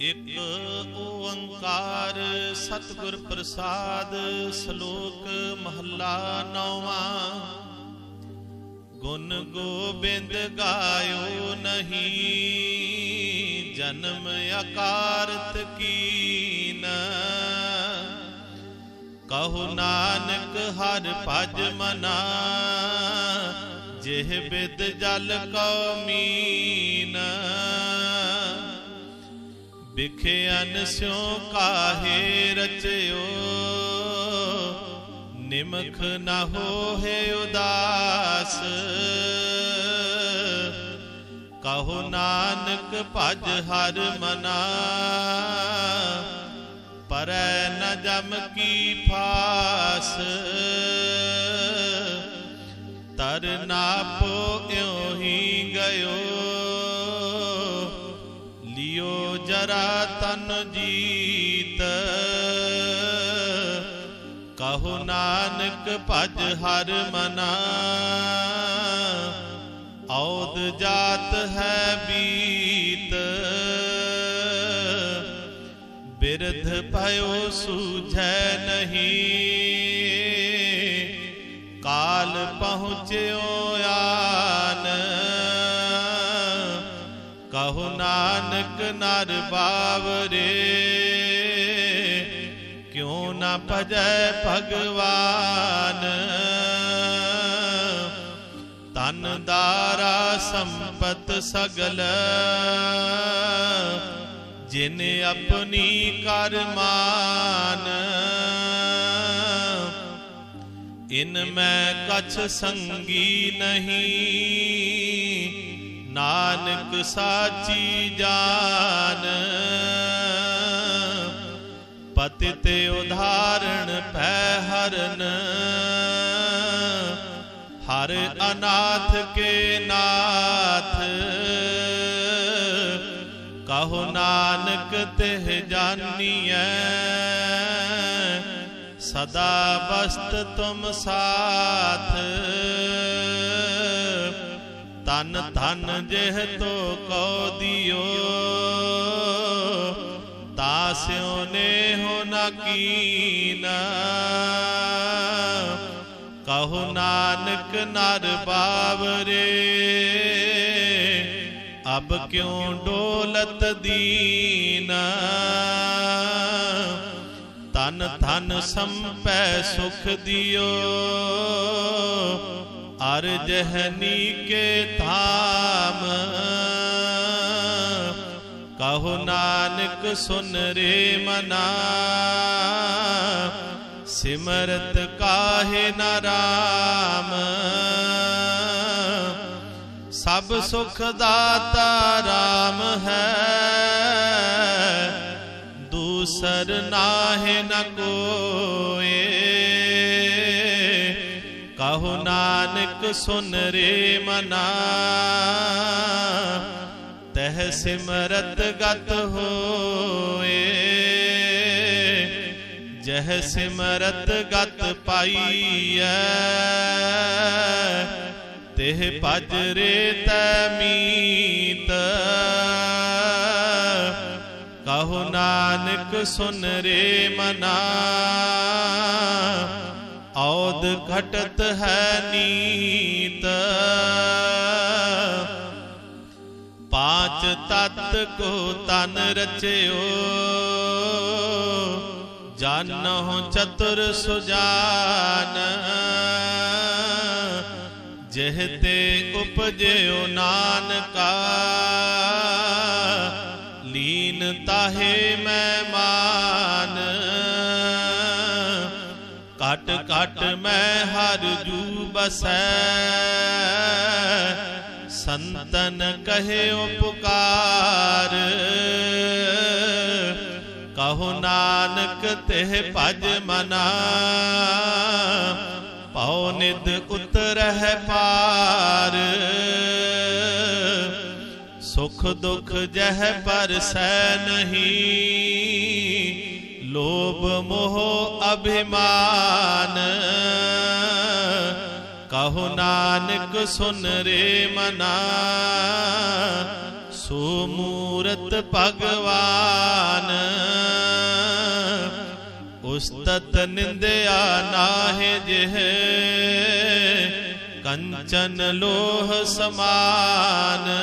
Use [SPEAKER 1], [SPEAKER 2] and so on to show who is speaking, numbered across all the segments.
[SPEAKER 1] ਇਕ ਓੰਕਾਰ ਸਤਿਗੁਰ ਪ੍ਰਸਾਦ ਸ਼ਲੋਕ ਮਹੱਲਾ ਨੌਵਾਂ। ਗੁਣ ਗੋਬਿੰਦ ਗਾਇਓ ਨਹੀਂ, ਜਨਮ ਅਕਾਰਤ ਕੀਨ। ਕਹੋ ਨਾਨਕ ਹਰ ਭਜ ਮਨਾ, ਜਿਹ ਬਿਦ ਜਲ ਕਉ ਮੀਨ। बिखे बिखियन का हे रचयो? निमख न हो हे उदास। कहो नानक भज हर मना। पर न जम की फास। तर नापो यो ही गयो। जरा तन जीत। कहो नानक भज हर मना। औद जात है बीत। बिरध पयो सूझ नहीं। काल पहुँचो यार ਨਾਨਕ ਨਰ ਬਾਵਰੇ। ਕਿਉ ਨਾ ਭਜੈ ਭਗਵਾਨ। ਤਨ ਦਾਰਾ ਸੰਪਤ ਸਗਲ। ਜਿਨ ਆਪਣੀ ਕਰਮਾਨ ਇਨ ਮੈਂ ਕਛ ਸੰਗੀ ਨਹੀਂ। ਨਾਨਕ ਸਾਚੀ ਜਾਨ ਪਤਿਤ ਉਧਾਰਣ ਪੈ ਹਰਨ, ਹਰ ਅਨਾਥ ਕੇ ਨਾਥ, ਕਹੋ ਨਾਨਕ ਤਿਹ ਜਾਨੀਐ, ਸਦਾ ਬਸਤ ਤੁਮ ਸਾਥ। ਤਨ ਧਨ ਜਿਹ ਤੋ ਕਉ ਦਿਓ। ਤਾਸਿਓ ਨੇ ਹੋ ਨਾ ਕੀਨਾ। ਕਹੋ ਨਾਨਕ ਨਰ ਬਾਵਰੇ। ਅਬ ਕਿਉ ਡੋਲਤ ਦੀਨਾ। ਤਨ ਧਨ ਸੰਪੈ ਸੁਖ ਦਿਓ। अर्जहनी के धाम कहो नानक सुन रे मना सिमरत काहे न राम ਸਭ ਸੁਖ ਦਾਤਾ RAM ਹੈ ਦੂਸਰ ਨਾਹਿ ਨ ਕੋਏ नानक सुन रे मना। तह सिमरत गत होए। जह सिमरत गत पाई तेह पज रे तमीत कहो नानक सुन रे मना। औद घटत है नीत। पाँच तत् को तन रचयो। जान हो चतुर सुजान। जहते उपजयो नानका। लीन ताहे मैं मा घट में हर जू बस संतन कहे उपकार। कहो नानक ते भज मना। पौनिध उतर है पार। सुख दुख जह पर सह नहीं। लोभ मोह अभिमान। कहो नानक, सुन रे मना। सोमूरत भगवान। उस्तत निंदया नाहे जेह। कंचन लोह समान।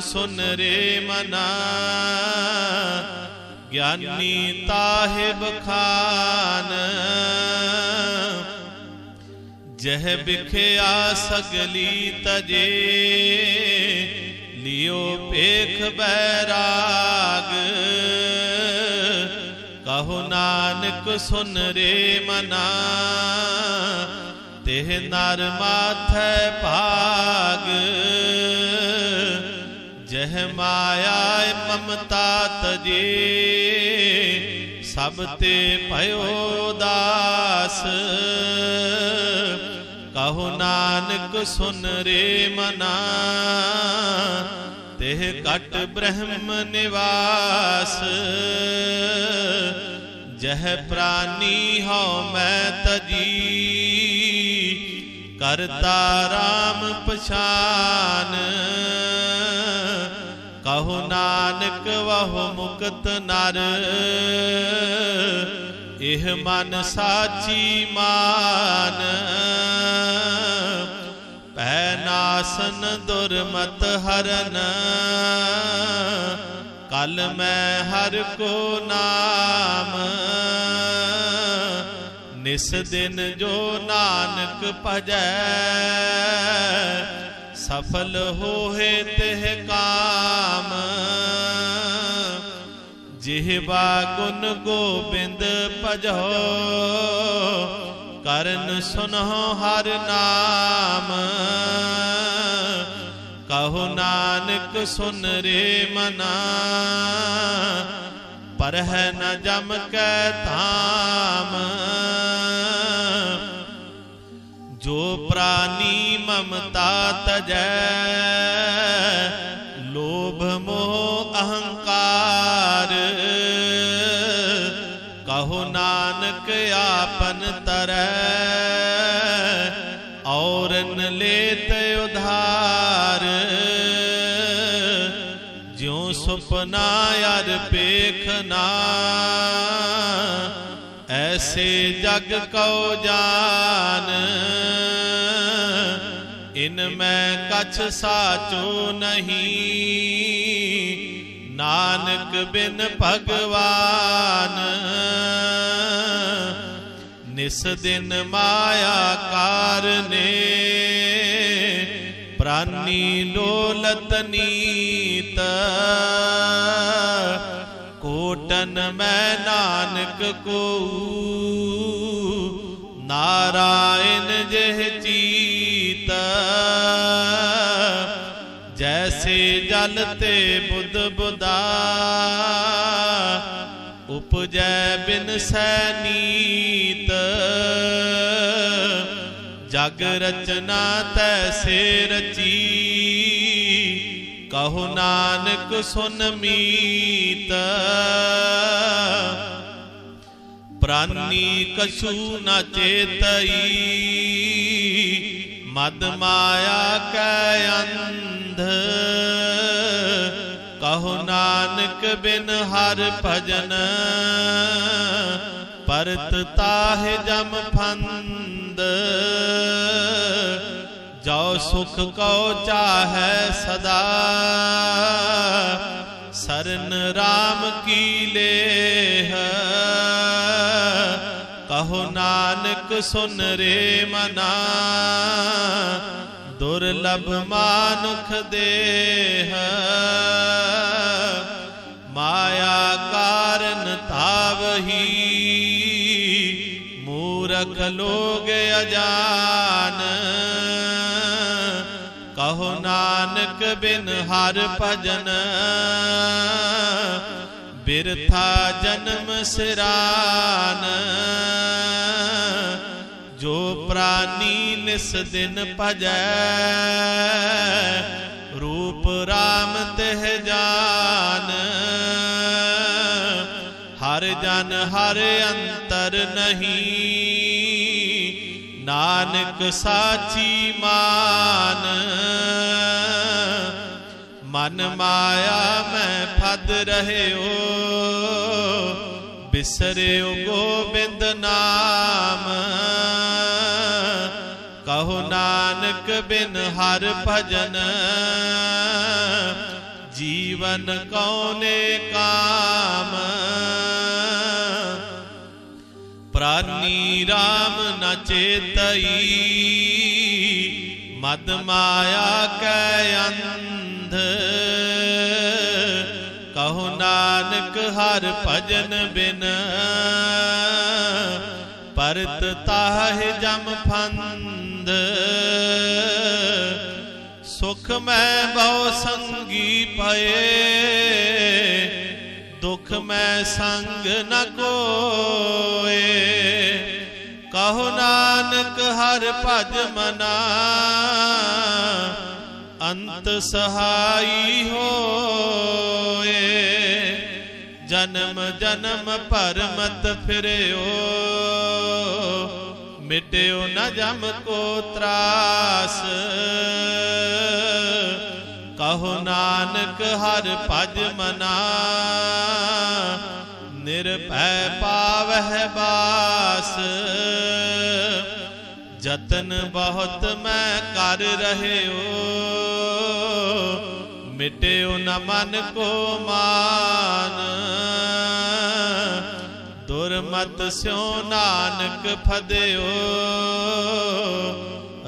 [SPEAKER 1] सुन रे मना। ज्ञानी ताहिब खान। जह बिखया सगली तजे। लियो पेख बैराग। कहो नानक सुन रे मना। तेह नर माथ भाग। ਜਹ ਮਾਇਆ ਮਮਤਾ ਤਜੇ, ਸਭ ਤੇ ਭਇਓ ਦਾਸ। ਕਹੋ ਨਾਨਕ ਸੁਨ ਰੇ ਮਨਾ, ਤਿਹ ਕਟ ਬ੍ਰਹਮ ਨਿਵਾਸ। ਜਹ ਪ੍ਰਾਨੀ ਹਉ ਮੈਂ ਤਜੀ, ਕਰਤਾ RAM ਪਛਾਨ। ਕਹੋ ਨਾਨਕ ਵਹੁ ਮੁਕਤ ਨਰ, ਇਹ ਮਨ ਸਾਚੀ ਮਾਨ। ਪੈ ਨਾਸਨ ਦੁਰਮਤ ਹਰਨ, ਕਲ ਮੈਂ ਹਰ ਕੋ ਨਾਮ। ਨਿਸ ਦਿਨ ਜੋ ਨਾਨਕ ਭਜੈ सफल हो है तेह काम। जिहबा गुन गोबिंद भजो करन सुनो हर नाम। कहो नानक सुन रे मना पर है न जम के धाम। जो प्राणी ममता तज लोभ, मोह, अहंकार। कहो नानक, आपन तर। और न लेत उधार। ज्यो सुपना यार पेखना। ऐसे जग कौ जान। ਇਨ ਮੈਂ ਕਛ ਸਾਚੋ ਨਹੀਂ। ਨਾਨਕ ਬਿਨ ਭਗਵਾਨ, ਨਿਸ ਦਿਨ ਮਾਇਆ ਕਾਰਨੇ। ਪ੍ਰਾਨੀ ਲੋਲਤ ਨੀਤ, ਕੋਟਨ ਮੈਂ ਨਾਨਕ ਕੋ। ਨਾਰਾਇਣ ਜਿਹ गल ते बुध बुदा उपजै बिन सैनीत जग रचना तैसे रची कहु नानक सुन मीत प्राणी कछु न चेतई मद माया कै अंध कहो नानक बिन हर भजन, परत ताह जम फंद। जो सुख को चाह सदा, शरण राम की ले कहो नानक सुन रे मना ਦੁਰਲਭ ਮਾਨੁਖ ਦੇਹ। ਮਾਇਆ ਕਾਰਨ ਤਾਵਹੀ ਮੂਰਖ ਲੋਗ ਅਜਾਨ। ਕਹੋ ਨਾਨਕ ਬਿਨ ਹਰ ਭਜਨ। ਬਿਰਥਾ ਜਨਮ ਸਿਰਾਨ। जो प्राणी निस दिन भजै, रूप राम तह जान। हर जन हर अंतर नहीं, नानक साची मान। मन माया मैं फद रहे हो बिसरे गोविंद नाम। कहो नानक बिन हर भजन। जीवन कौने काम? प्राणी राम न चेतई मद माया कै अंध। कहो नानक हर भजन बिन, परत ताह जम फंद। सुख मैं बहु संगी पए। दुख मैं संग न कोए। कहो नानक, हर भज मना। अंत सहाई होए। जन्म जन्म पर मत फिरयो मिट्यो न जम को त्रास। कहो नानक हर भज मना। निर्भय पावह बास। जतन बहुत मैं कर रहे हो। मिट्यो न मन को मान। दुर्मत स्यो नानक फदयो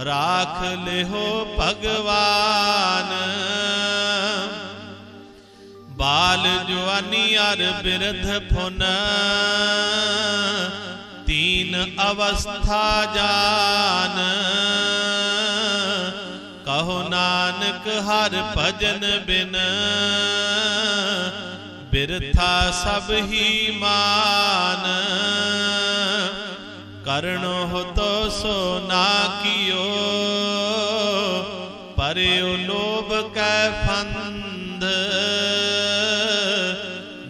[SPEAKER 1] राख ले हो भगवान बाल जवानी अर बिरध फुन तीन अवस्था जान कहो नानक हर भजन बिन बिरथा सब ही मान। करणो हो तो सो ना कियो परयो लोभ कै फंद।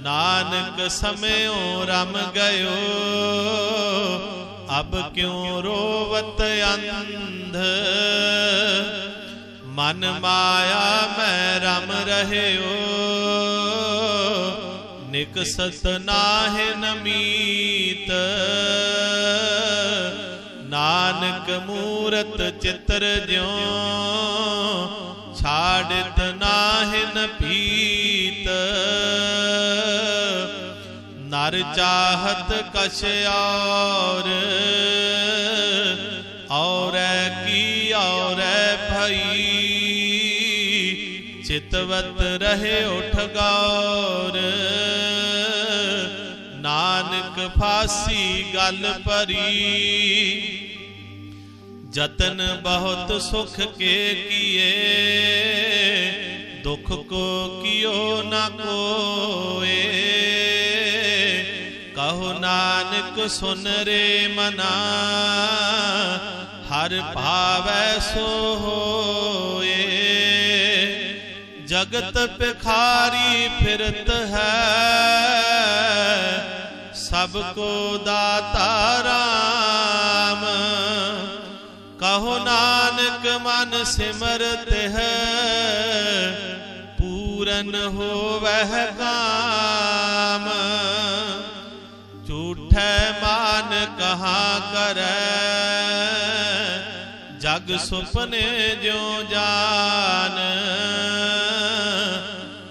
[SPEAKER 1] नानक समयो रम गयो, अब क्यों रोवत अंध? मन माया मैं रम रहे हो निकसत नाहि नमीत नानक मूरत चित्र ज्यो छाड़ित नाहिन पीत नर चाहत कछ और और की और भई चितवत रहे उठ गौर फांसी गल परी। जतन बहुत सुख के किए, दुख को कियो न कोए। कहो नानक सुन रे मना, हर भावै सो होए। जगत भिखारी फिरत है सबको दाता राम। कहो नानक मन सिमरत है, पूरन हो वह काम। झूठे मान कहाँ कर, जग सुपने जो जान।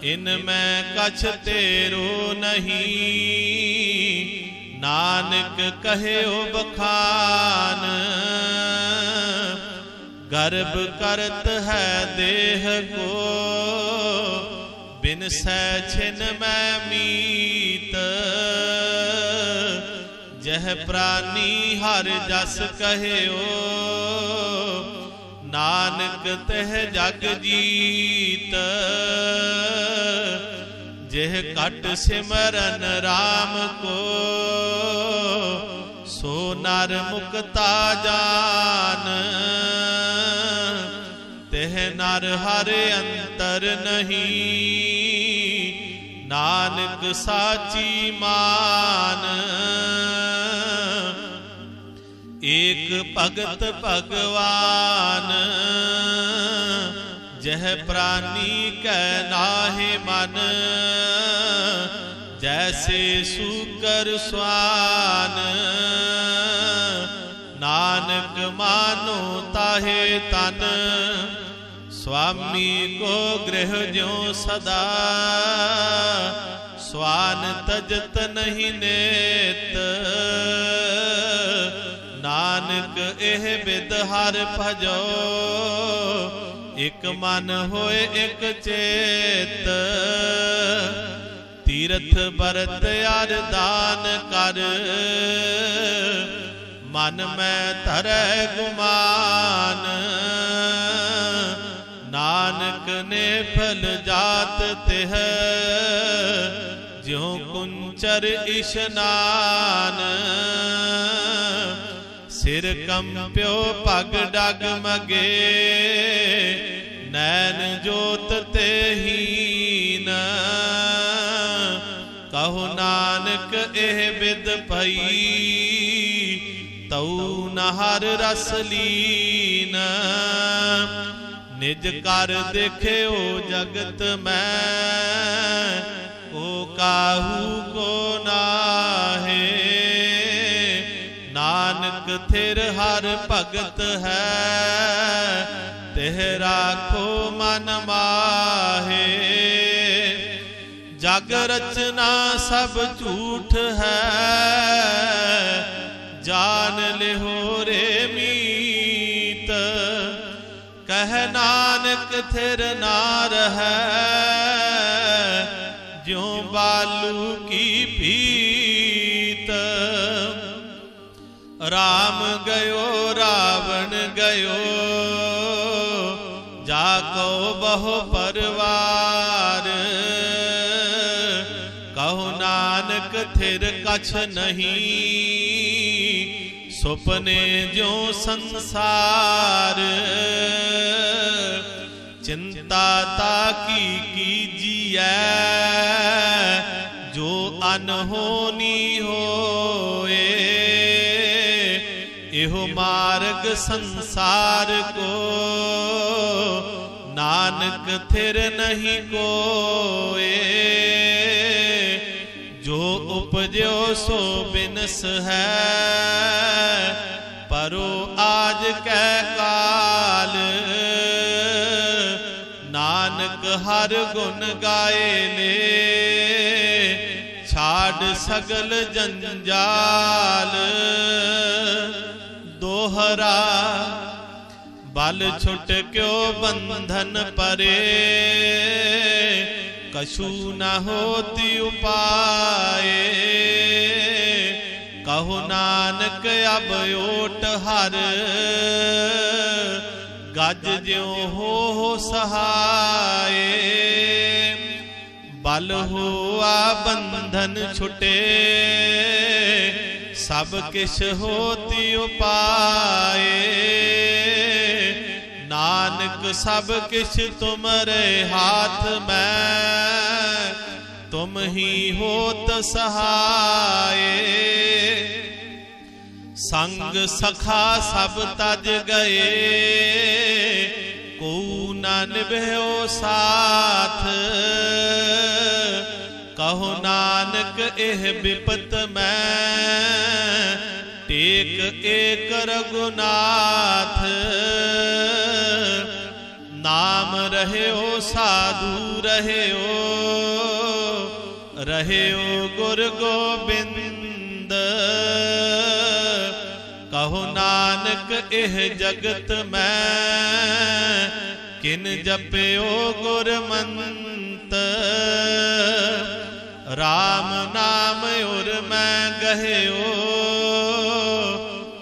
[SPEAKER 1] इनमें कछ तेरो नहीं। नानक कहे बखान गर्भ करत है देह को, बिन सैछिन मैं मीत। जह प्राणी हर जस कहे ओ ਨਾਨਕ ਤਹ ਜਗ ਜੀਤ ਜਿਹ ਕਟ ਸਿਮਰਨ RAM ਕੋ ਸੋ ਨਰ ਮੁਕਤਾ ਜਾਨ ਤਿਹ ਨਰ ਹਰ ਅੰਤਰ ਨਹੀਂ ਨਾਨਕ ਸਾਚੀ ਮਾਨ एक भगत भगवान, जह प्राणी कनाहे मन, जैसे सुकर स्वान। नानक मानो ताहे तन, स्वामी को गृह ज्यो सदा। स्वान तजत नहीं नेत। ਨਾਨਕ ਇਹ ਬਿਦ ਹਰ ਭਜੋ ਇਕ ਮਨ ਹੋਏ ਇਕ ਚੇਤ ਤੀਰਥ ਬਰਤ ਅਰਦਾਨ ਕਰ ਮਨ ਮੈਂ ਧਰੈ ਗੁਮਾਨ ਨਾਨਕ ਨੇ ਫਲ ਜਾਤ ਤਿਹ ਜਿਉ ਕੁੰਚਰ ਇਸ਼ਨਾਨ ਸਿਰ ਕੰਪਿਓ ਪਗ ਡਗ ਮਗੇ। ਨੈਣ ਜੋਤ ਤੇ ਹੀਨ। ਕਹੋ ਨਾਨਕ ਇਹ ਬਿਦ ਪਈ ਤਉ ਨਹਰ ਰਸ ਲੀਨ। ਨਿਜ ਕਰ ਦੇਖਿਓ ਜਗਤ ਮੈਂ। ਕੋ ਕਾਹੂ ਕੋ ਨਾਹੇ। ਨਾਨਕ ਥਿਰ ਹਰ ਭਗਤ ਹੈ ਤਿਹ ਰਾਖੋ ਮਨ ਮਾਹੇ ਜਗ ਰਚਨਾ ਸਭ ਝੂਠ ਹੈ ਜਾਣ ਲਿਹੋ ਰੇ ਮੀਤ ਕਹਿ ਨਾਨਕ ਥਿਰ ਨਾਰ ਹੈ ਜਿਉ ਬਾਲੂ ਕੀ ਪੀਤ राम गयो, रावण गयो। जाको बहु परवार। कहो नानक थिर कछ नहीं। सपने जो संसार। चिंता ताकी कीजिए जो अनहोनी होए। एहो मार्ग संसार को। नानक थिर नहीं कोए। जो उपजो सो बिनस है। परो आज कै काल। नानक हर गुण गाए ले। छाड़ सगल जंजाल। मोहरा बल छुट क्यों बंधन परे? कशु न होती उपाय कहो नानक अब ओट हर। गज ज्यो हो, हो सहाय बल हुआ बंधन छुटे। सब किश होती उपाए नानक सब किश तुमरे हाथ में? तुम ही हो सहाय संग सखा सब तज गए। को नो साथ। कहो नानक एह बिपत मैं? एक एक रघुनाथ। नाम रहे ओ साधु, रहे हो रहे ओ गुर गोविंद। कहो नानक इह जगत में, किन जपयो गुर मंत। राम नाम उर मैं गहे ओ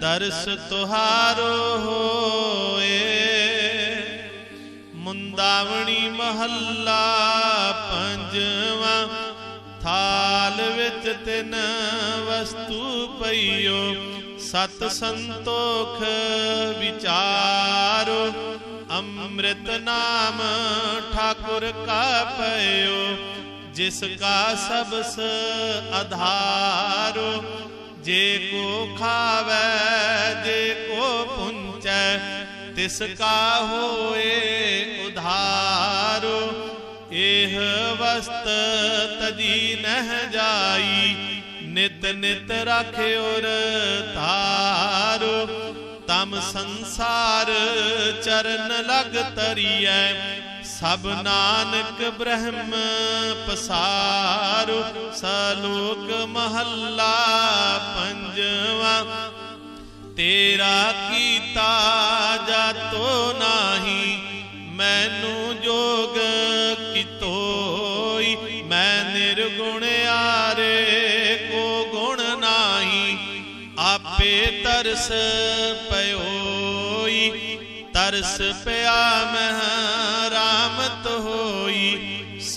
[SPEAKER 1] ਦਰਸ ਤੁਹਾਰੋ ਹੋਏ। ਮੁੰਦਾਵਣੀ ਮਹੱਲਾ ਪੰਜਵਾਂ, ਥਾਲ ਵਿੱਚ ਤਿੰਨ ਵਸਤੂ ਪਈਓ। ਸਤ ਸੰਤੋਖ ਵਿਚਾਰੋ, ਅੰਮ੍ਰਿਤ ਨਾਮ ਠਾਕੁਰ ਕਾ ਪਇਓ ਜਿਸ ਕਾ ਸਬਸ ਆਧਾਰੋ जे को खावे, जे को पुंच, तिसका होए उधारो। एह वस्त तदी नह जाई, नित नित और तारो तम संसार चरण लग तरिय ਸਭ ਨਾਨਕ ਬ੍ਰਹਮ ਪਸਾਰੋ, ਸਲੋਕ ਮਹੱਲਾ ਪੰਜਵਾ। ਤੇਰਾ ਕੀਤਾ ਜਾਤੋ ਨਾਹੀ, ਮੈਨੂੰ ਜੋਗ ਕੀਤੋਈ, ਮੈਂ ਨਿਰਗੁਣ ਆਰੇ ਕੋ ਗੁਣ ਨਾਹੀ, ਆਪੇ ਤਰਸ ਪਇਓਈ ਤਰਸ ਪਿਆ ਮਹ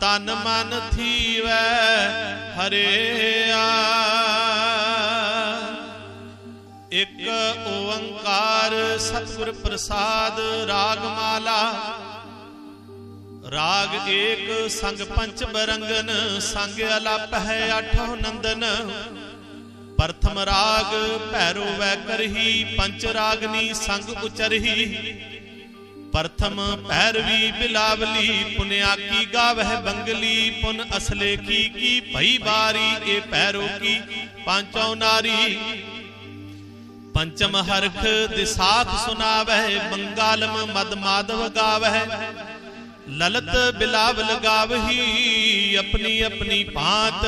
[SPEAKER 1] ਤਨ ਮਨ ਥੀਵੈ ਹਰਿਆ ਇਕ ਓੰਕਾਰ ਸਤਿਗੁਰ ਪ੍ਰਸਾਦ ਰਾਗ ਮਾਲਾ ਰਾਗ ਏਕ ਸੰਗ ਪੰਚ ਬਰੰਗਨ, ਸੰਗ ਅਲਪ ਹੈ ਆਠੋ ਨੰਦਨ। ਪ੍ਰਥਮ ਰਾਗ ਭੈਰੋ ਵੈ ਕਰਹੀ, ਪੰਚ ਰਾਗਨੀ ਸੰਗ ਉਚਰਹੀ। प्रथम पैरवी बिलावली पुनिया की गावह बंगली, पुन असलेखी की भई बारी ए पैरो की, पाँचों नारी। पंचम हरख दिशाख सुनावह, बंगालम मद माधव गावह। ललत बिलावल गावही, अपनी अपनी पात।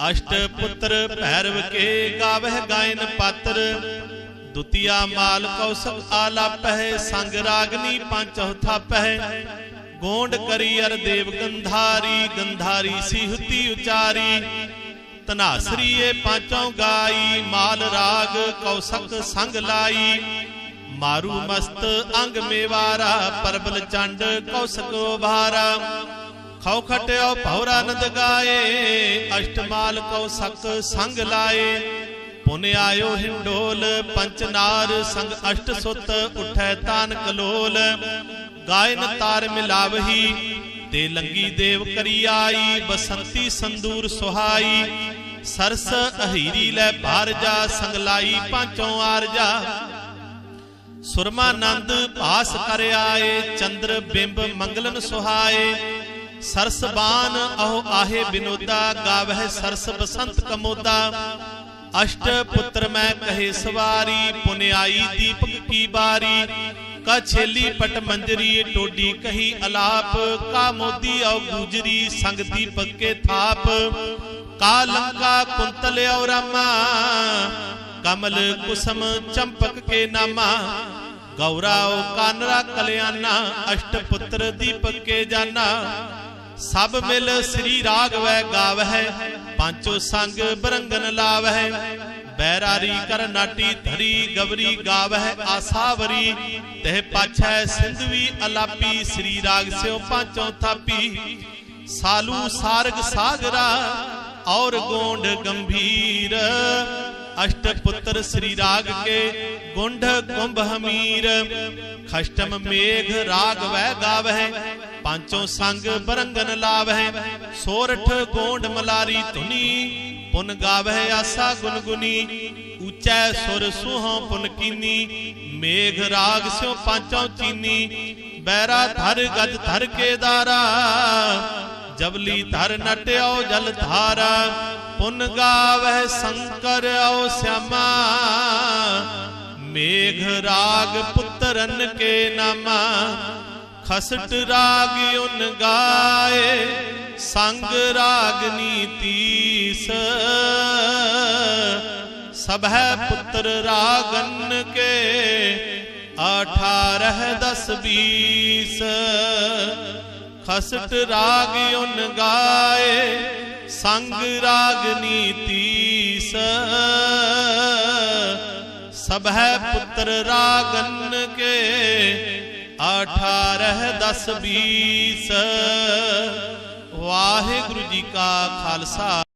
[SPEAKER 1] अष्ट पुत्र पैरव के गावह गायन पात्र। ਦੁਤੀਆ ਮਾਲ ਕੌਸਕ ਆਲਾਪਹਿ ਸੰਗ ਰਾਗਨੀ ਪੰਚਹੁ ਥਾਪਹਿ ਗੋਂਡ ਕਰੀ ਅਰ ਦੇਵ ਗੰਧਾਰੀ ਗੰਧਾਰੀ ਸਿਹੁਤੀ ਉਚਾਰੀ। ਤਨਾਸਰੀਏ ਪਾਂਚੋਂ ਗਾਈ, ਮਾਲ ਰਾਗ ਕੌਸਕ ਸੰਗ ਲਾਈ। ਮਾਰੂ ਮਸਤ ਅੰਗ ਮੇਵਾਰਾ, ਪਰਬਲ ਚੰਡ ਕੌਸਕ ਉਭਾਰਾ। ਖਉ ਖਟਿਓ ਭੌਰਾਨੰਦ ਗਾਏ ਅਸ਼ਟਮਾਲ ਕੌਸਕ ਸੰਗ ਲਾਏ। ਪੁਨ ਆਇਓ ਹਿੰਡੋਲ ਪੰਚਨਾਰ ਸੰਗ ਅਸ਼ਟ ਸੁਤ ਉਠੈ ਤਾਨ ਕਲੋਲ। ਗਾਇਨ ਤਾਰ ਮਿਲਾਵਹੀ, ਤੇ ਲੰਗੀ ਦੇਵ ਕਰੀ ਆਈ, ਬਸੰਤੀ ਸੰਦੂਰ ਸੁਹਾਈ। ਸਰਸ ਅਹੀਰੀ ਲੈ ਭਾਰ ਜਾ, ਸੰਗ ਲਾਈ ਪਾਂਚੋਂ ਆਰਜਾ ਸੁਰਮਾਨੰਦ ਭਾਸ ਕਰ ਆਏ, ਚੰਦਰ ਬਿੰਬ ਮੰਗਲਨ ਸੁਹਾਏ। ਸਰਸ ਬਾਨ ਅਹੋ ਆਹੇ ਬਿਨੋਦਾ, ਗਾਵਹਿ ਸਰਸ ਬਸੰਤ ਕਮੋਦਾ। अष्ट पुत्र मैं कहे सवारी पुनियाई दीपक की बारी। का छेली पट मंजरी, टोडी कही अलाप। का मोदी और गुजरी, संग दीपक के थाप। का लंका, कुंतल और रामा। कमल, कुसम, चंपक के नामा। गौराव कानरा, कल्याणा। अष्ट पुत्र दीपक के जाना। सब मिल श्री राघव गाव है पांचो संग बरंगन लावह, बैरारी करनाटी धरी गवरी गावह, आसावरी। तह पाछ सिंधवी अलापी, श्री राग स्यो पांचो थापी। सालू सारग सागरा, और गोंड गंभीर। पुत्र श्री राग के गुंड कुंभ हमीर। खष्टम मेघ राग वह गावह, पाँचों संग बरंगन लावह। सोरठ गोंड मलारी धुनी पुन गावह आसा गुनगुनी। ऊंचै सुर सुहों पुन कीनी, मेघ राग स्यो पाँचों चीनी। बैरा धर गज धर के दारा, जबली धर नट्यो जल धारा। पुन गावह शंकर औ श्यामा मेघ राग पुत्रन के नामा। खसट राग उन गाए, संग रागनी तीस सब है पुत्र रागन के अठारह दस बीस। खसट राग उन गाए संग राग नीति सब है पुत्र रागन के अठारह दस बीस। वाहे गुरु जी का खालसा।